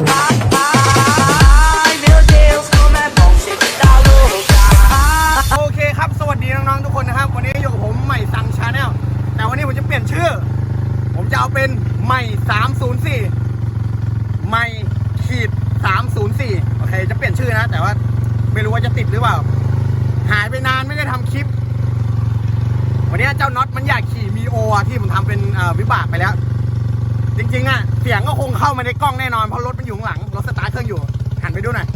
โอเคครับ สวัสดีน้องๆทุกคนนะครับ วันนี้อยู่กับผมใหม่สังชาแนลแต่วันนี้ผมจะเปลี่ยนชื่อ ผมจะเอาเป็นใหม่ 304 ใหม่ขีด 304 โอเค จะเปลี่ยนชื่อนะ แต่ว่าไม่รู้ว่าจะติดหรือเปล่า หายไปนานไม่ได้ทำคลิป วันนี้เจ้าน็อตมันอยากขี่มีโอที่ผมทำเป็นวิบากไปแล้ว จริงๆอะเสียงก็คงเข้ามาในกล้องแน่นอนเพราะรถมันอยู่ข้างหลังรถสตาร์ทเครื่องอยู่หันไปดูหน่อย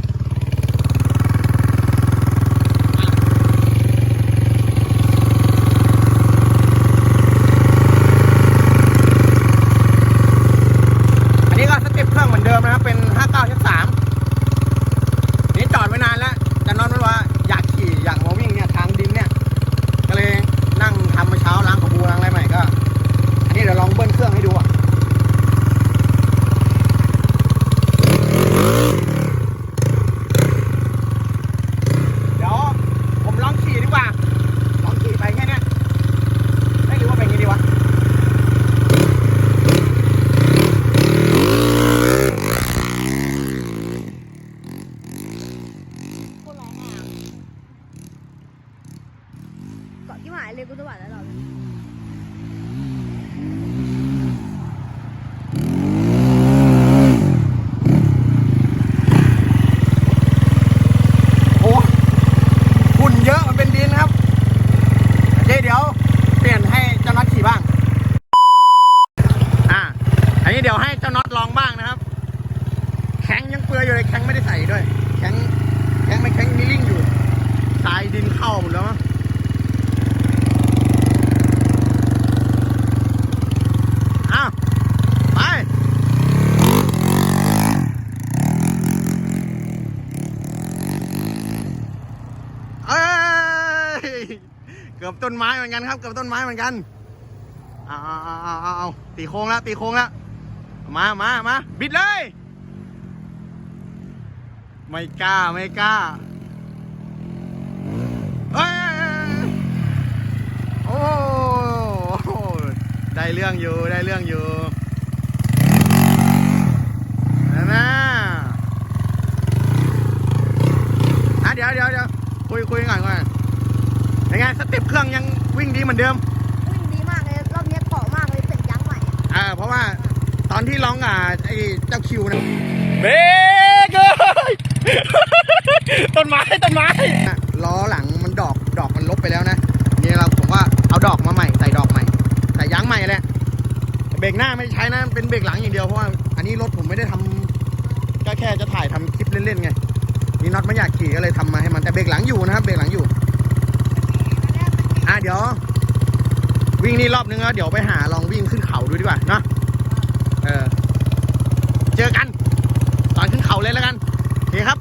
อันนี้ก็สเต็ปเครื่องเหมือนเดิมนะครับ เป็น 59ชัก3นี่จอดไว้นานแล้วแต่นอนมันว่าอยากขี่อยากมาวิ่งเนี่ยทางดินเนี่ย ก็เลยนั่งทำมาเช้าล้างขบูล้างอะไรใหม่ก็ อันนี้เดี๋ยวลองเบิ้ลเครื่องให้ดูอะ เดี๋ยวผมลองขี่ดีกว่า ลองขี่ไปแค่เนี้ยไม่รู้ว่าเป็นไงดีวะ โคตรร้องอะ เกาะที่หมายเลยกูจะหวานแล้วหรอโอ้ฝุ่นเยอะมันเป็นดินครับโอเคเดี๋ยวเปลี่ยนให้เจ้าน็อตขี่บ้าง อ่า อันนี้เดี๋ยวให้เจ้าน็อตลองบ้างนะครับ แข็งยังเปลือยอยู่เลยแข็งไม่ได้ใส่ด้วย แข็งแข็งไม่แข็งมีลิ่งอยู่ทรายดินเข้าหมดแล้วมั้งอ้าวไป เอ้ยเกือบต้นไม้เหมือนกันครับ เกือบต้นไม้เหมือนกันเอาเอาเอาเอาเอาตีโค้งแล้วตีโค้งแล้วมามามาบิดเลย ไม่กล้าไม่กล้าเอ้ยโอ้โหได้เรื่องอยู่ได้เรื่องอยู่นั่นะอะเดี๋ยวเดี๋ยวเดี๋ยวคุยคุยก่อนก่อน ยังไงสเต็ปเครื่องยังวิ่งดีเหมือนเดิม วิ่งดีมากเลยรอบนี้เกาะมากเลยเป็นยั้งใหม่อะอ่า เพราะว่าตอนที่ร้องอะไอ้เจ้าคิวนะเบรกเลยต้นไม้ต้นไม้ล้อหลังมันดอกดอกมันลบไปแล้วนะนี่เราผมว่าเอาดอกมาใหม่ใส่ดอกใหม่ใส่ยางใหม่แหละเบรกหน้าไม่ได้ใช้นะเป็นเบรกหลังอย่างเดียวเพราะว่าอันนี้รถผมไม่ได้ทำก็แค่จะถ่ายทำคลิปเล่นๆไงนี่น็อตไม่อยากขี่ก็เลยทำมาให้มันแต่เบรกหลังอยู่นะครับเบรกหลังอยู่ อะเดี๋ยว วิ่งนี่รอบนึงแล้วเดี๋ยวไปหาลองวิ่งขึ้นเขาดูดีกว่าเนาะเออ เจอกันตอนขึ้นเขาเลยแล้วกันโอเคครับ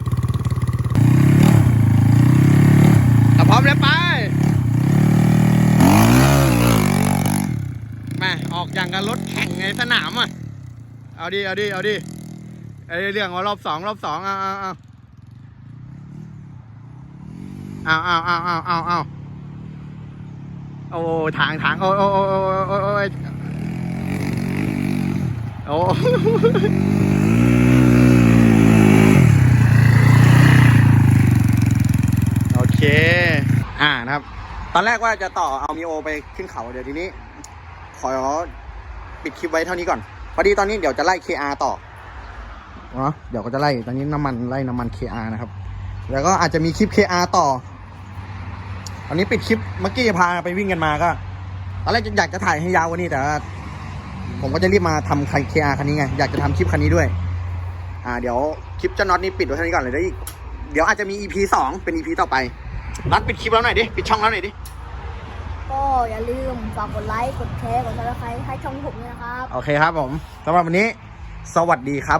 ถ้าพร้อมแล้วไปมาออกอย่างกับรถแข่งในสนามอะ เอาดิ เอาดิ เอาดิไอ้เรื่องว่ารอบสองรอบสองเอาเอาเอาเอาเอาเอาเอาเอาเอา โอ้ทางทางโอ้โอ้โอ้โอ้โอ้โอ้โอ้อเค อ่านะครับ ตอนแรกว่าจะต่อเอามิโอไปขึ้นเขาเดี๋ยวทีนี้ ขอปิดคลิปไว้เท่านี้ก่อน พอดีตอนนี้เดี๋ยวจะไล่ KR ต่อเนาะเดี๋ยวก็จะไล่ตอนนี้น้ำมันไล่น้ำมัน KR นะครับ แล้วก็อาจจะมีคลิป KR ต่อ ตอนนี้ปิดคลิปเมื่อกี้พาไปวิ่งกันมาก็ตอนแรกอยากจะถ่ายให้ยาวกว่านี้แต่ว่าผมก็จะรีบมาทำคัน KR คันนี้ไงอยากจะทำคลิปคันนี้ด้วย อ่า เดี๋ยวคลิปเจะน็อตนี้ปิดไว้เท่านี้ก่อนเลยเดี๋ยวอีกเดี๋ยวอาจจะมี EP สองเป็น EP ต่อไปนัดปิดคลิปแล้วหน่อยดิปิดช่องแล้วหน่อยดิก็อย่าลืมฝากกดไลค์กดแชร์กดซับสไครต์ให้ช่องผมด้วยนะครับ โอเคครับผมสำหรับวันนี้ สวัสดีครับ